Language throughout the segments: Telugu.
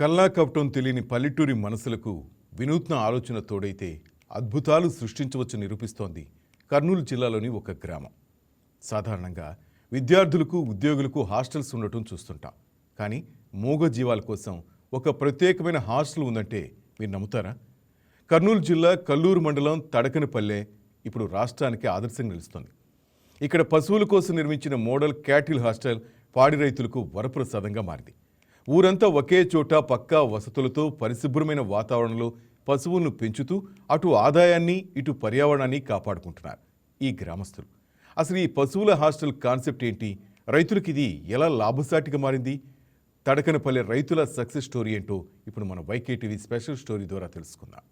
కల్లా కపటం తెలియని పల్లెటూరి మనసులకు వినూత్న ఆలోచన తోడైతే అద్భుతాలు సృష్టించవచ్చు నిరూపిస్తోంది కర్నూలు జిల్లాలోని ఒక గ్రామం. సాధారణంగా విద్యార్థులకు ఉద్యోగులకు హాస్టల్స్ ఉండటం చూస్తుంటాం. కానీ మూగ జీవాల కోసం ఒక ప్రత్యేకమైన హాస్టల్ ఉందంటే మీరు నమ్ముతారా? కర్నూలు జిల్లా కల్లూరు మండలం తడకనపల్లె ఇప్పుడు రాష్ట్రానికి ఆదర్శంగా నిలుస్తోంది. ఇక్కడ పశువుల కోసం నిర్మించిన మోడల్ క్యాటిల్ హాస్టల్ పాడి రైతులకు వరప్రసాదంగా మారింది. ఊరంతా ఒకే చోట పక్కా వసతులతో పరిశుభ్రమైన వాతావరణంలో పశువులను పెంచుతూ అటు ఆదాయాన్ని ఇటు పర్యావరణాన్ని కాపాడుకుంటున్నారు ఈ గ్రామస్తులు. అసలు ఈ పశువుల హాస్టల్ కాన్సెప్ట్ ఏంటి? రైతులకు ఇది ఎలా లాభసాటిగా మారింది? తడకనపల్లె రైతుల సక్సెస్ స్టోరీ ఏంటో ఇప్పుడు మన వైకే టీవీ స్పెషల్ స్టోరీ ద్వారా తెలుసుకుందాం.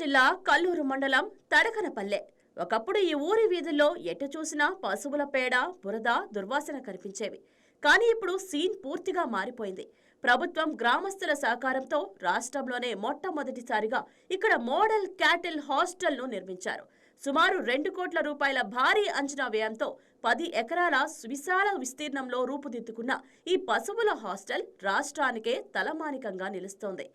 జిల్లా కల్లూరు మండలం తడకనపల్లె. ఒకప్పుడు ఈ ఊరి వీధుల్లో ఎటు చూసినా పశువుల పేడ బురద దుర్వాసన కనిపించేవి. కానీ ఇప్పుడు సీన్ పూర్తిగా మారిపోయింది. ప్రభుత్వం గ్రామస్తుల సహకారంతో రాష్ట్రంలోనే మొట్టమొదటిసారిగా ఇక్కడ మోడల్ క్యాటిల్ హాస్టల్ను నిర్మించారు. సుమారు రెండు కోట్ల రూపాయల భారీ అంచనా వ్యయంతో పది ఎకరాల విశాల విస్తీర్ణంలో రూపుదిద్దుకున్న ఈ పశువుల హాస్టల్ రాష్ట్రానికే తలమానికంగా నిలుస్తోంది.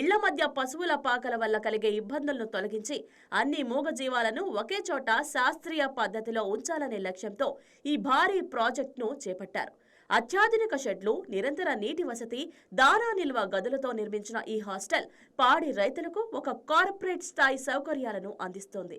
ఇళ్ళ మధ్య పశువుల పాకల వల్ల కలిగే ఇబ్బందులను తొలగించి అన్ని మూగజీవాలను ఒకే చోట శాస్త్రీయ పద్ధతిలో ఉంచాలనే లక్ష్యంతో ఈ భారీ ప్రాజెక్టును చేపట్టారు. అత్యాధునిక షెడ్లు నిరంతర నీటి వసతి దానా నిల్వ గదులతో నిర్మించిన ఈ హాస్టల్ పాడి రైతులకు ఒక కార్పొరేట్ స్థాయి సౌకర్యాలను అందిస్తోంది.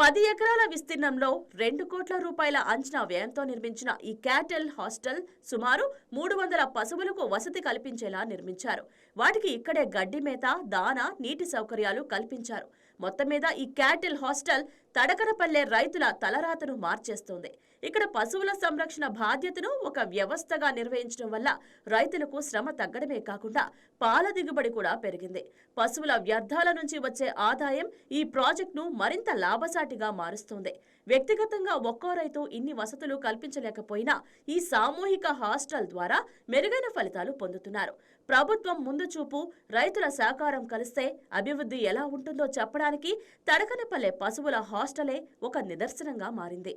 పది ఎకరాల విస్తీర్ణంలో రెండు కోట్ల రూపాయల అంచనా వ్యయంతో నిర్మించిన ఈ క్యాటల్ హాస్టల్ సుమారు మూడు వందల పశువులకు వసతి కల్పించేలా నిర్మించారు. వాటికి ఇక్కడే గడ్డి మేత దాన నీటి సౌకర్యాలు కల్పించారు. మొత్తం మీద ఈ క్యాటిల్ హాస్టల్ తడకరపల్లె రైతుల తలరాతను మార్చేస్తోంది. ఇక్కడ పశువుల సంరక్షణ బాధ్యతను ఒక వ్యవస్థగా నిర్వహించడం వల్ల రైతులకు శ్రమ తగ్గడమే కాకుండా పాల దిగుబడి కూడా పెరిగింది. పశువుల వ్యర్థాల నుంచి వచ్చే ఆదాయం ఈ ప్రాజెక్టును మరింత లాభసాటిగా మారుస్తోంది. వ్యక్తిగతంగా ఒక్కో రైతు ఇన్ని వసతులు కల్పించలేకపోయినా ఈ సామూహిక హాస్టల్ ద్వారా మెరుగైన ఫలితాలు పొందుతున్నారు. ప్రభుత్వం ముందు చూపు రైతుల సహకారం కలిస్తే అభివృద్ధి ఎలా ఉంటుందో చెప్పడానికి తడకనపల్లె పశువుల హాస్టలే ఒక నిదర్శనంగా మారింది.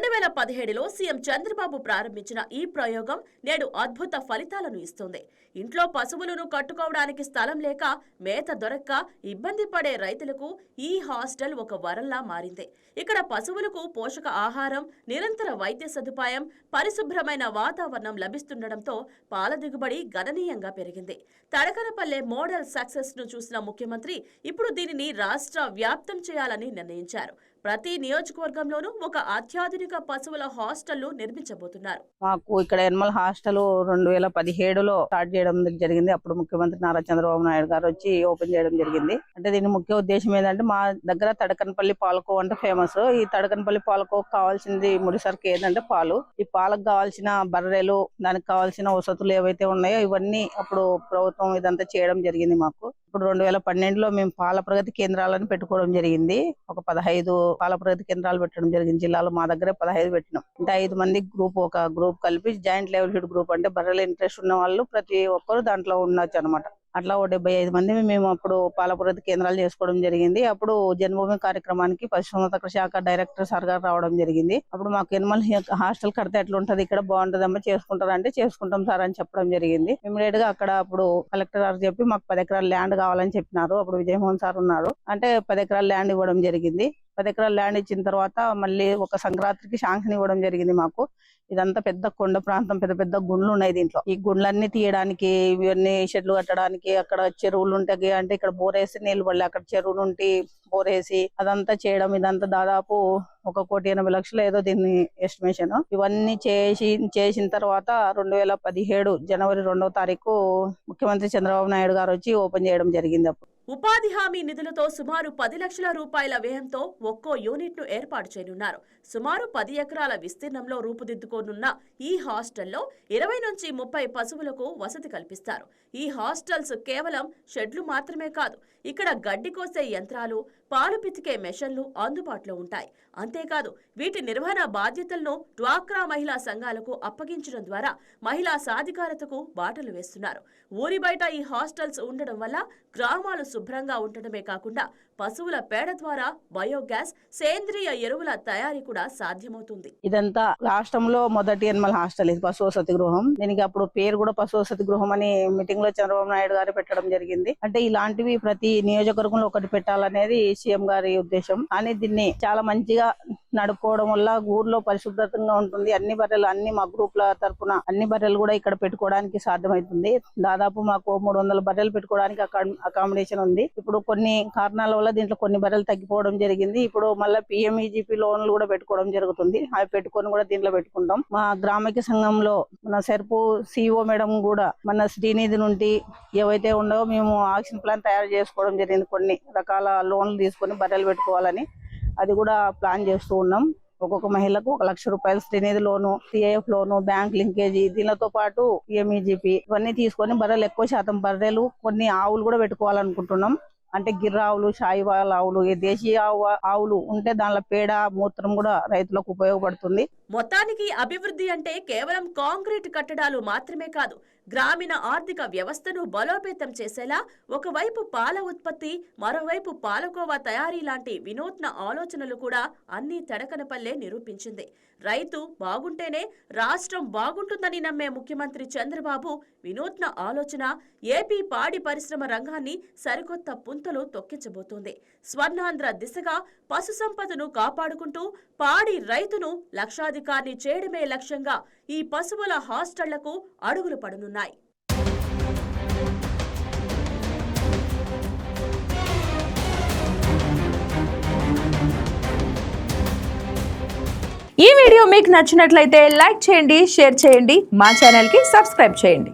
రెండు వేల పదిహేడులో సీఎం చంద్రబాబు ప్రారంభించిన ఈ ప్రయోగం నేడు అద్భుత ఫలితాలను ఇస్తుంది. ఇంట్లో పశువులను కట్టుకోవడానికి స్థలం లేక మేత దొరక్క ఇబ్బంది పడే రైతులకు ఈ హాస్టల్ ఒక వరంలా మారింది. ఇక్కడ పశువులకు పోషక ఆహారం నిరంతర వైద్య సదుపాయం పరిశుభ్రమైన వాతావరణం లభిస్తుండటంతో పాల దిగుబడి గణనీయంగా పెరిగింది. తడకనపల్లె మోడల్ సక్సెస్ను చూసిన ముఖ్యమంత్రి ఇప్పుడు దీనిని రాష్ట్ర వ్యాప్తం చేయాలని నిర్ణయించారు. ప్రతి నియోజకవర్గంలోనూ ఒక అత్యాధునిక పశువుల హాస్టల్ నిర్మించబోతున్నారు. మాకు ఇక్కడ ఎనిమల్ హాస్టల్ రెండు వేల పదిహేడులో స్టార్ట్ చేయడం జరిగింది. అప్పుడు ముఖ్యమంత్రి నారా చంద్రబాబు నాయుడు గారు వచ్చి ఓపెన్ చేయడం జరిగింది. అంటే దీని ముఖ్య ఉద్దేశం ఏంటంటే మా దగ్గర తడకనపల్లి పాలకో అంటే ఫేమస్. ఈ తడకనపల్లి పాలకో కావాల్సింది ముడిసరికి ఏంటంటే పాలు. ఈ పాలకు కావాల్సిన బర్రెలు దానికి కావాల్సిన వసతులు ఏవైతే ఉన్నాయో ఇవన్నీ అప్పుడు ప్రభుత్వం ఇదంతా చేయడం జరిగింది మాకు. ఇప్పుడు రెండు వేల పన్నెండులో మేము పాల ప్రగతి కేంద్రాలను పెట్టుకోవడం జరిగింది. ఒక పదహైదు పాల ప్రగతి కేంద్రాలు పెట్టడం జరిగింది. జిల్లాలో మా దగ్గర పదహైదు పెట్టినాం. అంటే ఐదు మంది గ్రూప్ ఒక గ్రూప్ కలిపి జాయింట్ లెవెల్హుడ్ గ్రూప్ అంటే బర్రెల ఇంట్రెస్ట్ ఉన్న వాళ్ళు ప్రతి ఒక్కరు దాంట్లో ఉండొచ్చు అనమాట అట్లా ఓ డెబ్బై ఐదు మంది మేము అప్పుడు పాల కేంద్రాలు చేసుకోవడం జరిగింది. అప్పుడు జన్మభూమి కార్యక్రమానికి పశుసంవర్ధక శాఖ డైరెక్టర్ సార్ గారు రావడం జరిగింది. అప్పుడు మాకు ఎనిమల్ హాస్టల్ కడితే ఎట్లుంటది ఇక్కడ బాగుంటదమ్మా చేసుకుంటారా అంటే చేసుకుంటాం సార్ అని చెప్పడం జరిగింది. ఇమీడియట్గా అక్కడ అప్పుడు కలెక్టర్ గారు చెప్పి మాకు పది ఎకరాల ల్యాండ్ కావాలని చెప్పినారు. అప్పుడు విజయమోహన్ సార్ ఉన్నారు అంటే పది ఎకరాల ల్యాండ్ ఇవ్వడం జరిగింది. పది ఎకరాల ల్యాండ్ ఇచ్చిన తర్వాత మళ్ళీ ఒక సంక్రాంతికి శాంక్షన్ ఇవ్వడం జరిగింది మాకు. ఇదంతా పెద్ద కొండ ప్రాంతం పెద్ద పెద్ద గుండ్లు ఉన్నాయి దీంట్లో. ఈ గుండ్లన్నీ తీయడానికి ఇవన్నీ షెడ్లు కట్టడానికి అక్కడ చెరువులు ఉంటాయి అంటే ఇక్కడ బోరేసి నీళ్ళు నీళ్ళు పడలే. అక్కడ చెరువులు ఉంటే బోర్ వేసి అదంతా చేయడం ఇదంతా దాదాపు ఒక కోటి ఎనభై లక్షలు ఏదో దీన్ని ఎస్టిమేషన్. ఇవన్నీ చేసి చేసిన తర్వాత రెండు వేల పదిహేడు జనవరి రెండవ తారీఖు ముఖ్యమంత్రి చంద్రబాబు నాయుడు గారు వచ్చి ఓపెన్ చేయడం జరిగింది అప్పుడు. ఉపాధి హామీ నిధులతో సుమారు పది లక్షల రూపాయల వ్యయంతో ఒక్కో యూనిట్ను ఏర్పాటు చేయనున్నారు. సుమారు పది ఎకరాల విస్తీర్ణంలో రూపుదిద్దుకోనున్న ఈ హాస్టల్లో ఇరవై నుంచి ముప్పై పశువులకు వసతి కల్పిస్తారు. ఈ హాస్టల్స్ కేవలం షెడ్లు మాత్రమే కాదు ఇక్కడ గడ్డి కోసే యంత్రాలు పాలు పితికే మెషన్లు అందుబాటులో ఉంటాయి. అంతేకాదు వీటి నిర్వహణ బాధ్యతలను డ్వాక్రా మహిళా సంఘాలకు అప్పగించడం ద్వారా మహిళా సాధికారతకు బాటలు వేస్తున్నారు. ఊరి బయట ఈ హాస్టల్స్ ఉండడం వల్ల గ్రామాలు శుభ్రంగా ఉండటమే కాకుండా పశువుల పేడ ద్వారా బయోగ్యాస్ సేంద్రియ ఎరువుల తయారీ కూడా సాధ్యమవుతుంది. ఇదంతా రాష్ట్రంలో మొదటి ఎన్మల్ హాస్టల్ ఇది పశువసతి గృహం. దీనికి అప్పుడు పేరు కూడా పశువసతి గృహం అని మీటింగ్లో చంద్రబాబు నాయుడు గారు పెట్టడం జరిగింది. అంటే ఇలాంటివి ప్రతి నియోజకవర్గంలో ఒకటి పెట్టాలనేది సీఎం గారి ఉద్దేశం. కానీ దీన్ని చాలా మంచిగా నడుపుకోవడం వల్ల ఊర్లో పరిశుభ్రతంగా ఉంటుంది. అన్ని బర్రెలు అన్ని మా గ్రూప్ల తరపున అన్ని బర్రెలు కూడా ఇక్కడ పెట్టుకోవడానికి సాధ్యమవుతుంది దాదాపు మాకు మూడు వందల బర్రెలు పెట్టుకోవడానికి అకామిడేషన్ ఉంది. ఇప్పుడు కొన్ని కారణాల వల్ల దీంట్లో కొన్ని బర్రెలు తగ్గిపోవడం జరిగింది. ఇప్పుడు మళ్ళీ పిఎంఈజీపీ లోన్లు కూడా పెట్టుకోవడం జరుగుతుంది. అవి పెట్టుకొని కూడా దీంట్లో పెట్టుకుంటాం. మా గ్రామిక సంఘంలో మన సెర్పు సిఇఓ మేడం కూడా మన శ్రీనిధి నుండి ఏవైతే ఉండవో మేము ఆక్సిజన్ ప్లాన్ తయారు చేసుకోవడం జరిగింది. కొన్ని రకాల లోన్లు తీసుకొని బర్రెలు పెట్టుకోవాలని. అది కూడా ప్లాన్ చేస్తూ ఉన్నాం. ఒక్కొక్క మహిళకు ఒక లక్ష రూపాయలు Srinidhi loan CIF loan bank linkage దీనితో పాటు పిఎంఈజీపీ ఇవన్నీ తీసుకొని బర్రెలు ఎక్కువ శాతం బర్రెలు కొన్ని ఆవులు కూడా పెట్టుకోవాలనుకుంటున్నాం. అంటే గిర్రావులు ఆవులు ఆవులు ఈ దేశీయ ఆవు ఆవులు ఉంటే దానిలో పేడ మూత్రం కూడా రైతులకు ఉపయోగపడుతుంది. మొత్తానికి అభివృద్ధి అంటే కేవలం కాంక్రీట్ కట్టడాలు మాత్రమే కాదు గ్రామీణ ఆర్థిక వ్యవస్థను బలోపేతం చేసేలా ఒకవైపు పాల ఉత్పత్తి మరోవైపు పాలకోవా తయారీ లాంటి వినూత్న ఆలోచనలు కూడా అన్ని తడకనపల్లే నిరూపించింది. రైతు బాగుంటేనే రాష్ట్రం బాగుంటుందని నమ్మే ముఖ్యమంత్రి చంద్రబాబు వినూత్న ఆలోచన ఏపీ పాడి పరిశ్రమ రంగాన్ని సరికొత్త పుంతలు తొక్కించబోతోంది. స్వర్ణాంధ్ర దిశగా పశు సంపదను కాపాడుకుంటూ పాడి రైతును లక్షాది లక్షాధికారిని చేయడమే లక్ష్యంగా ఈ పశువుల హాస్టళ్ళకు అడుగులు పడనున్నాయి. ఈ వీడియో మీకు నచ్చినట్లయితే లైక్ చేయండి షేర్ చేయండి మా ఛానల్కి సబ్స్క్రైబ్ చేయండి.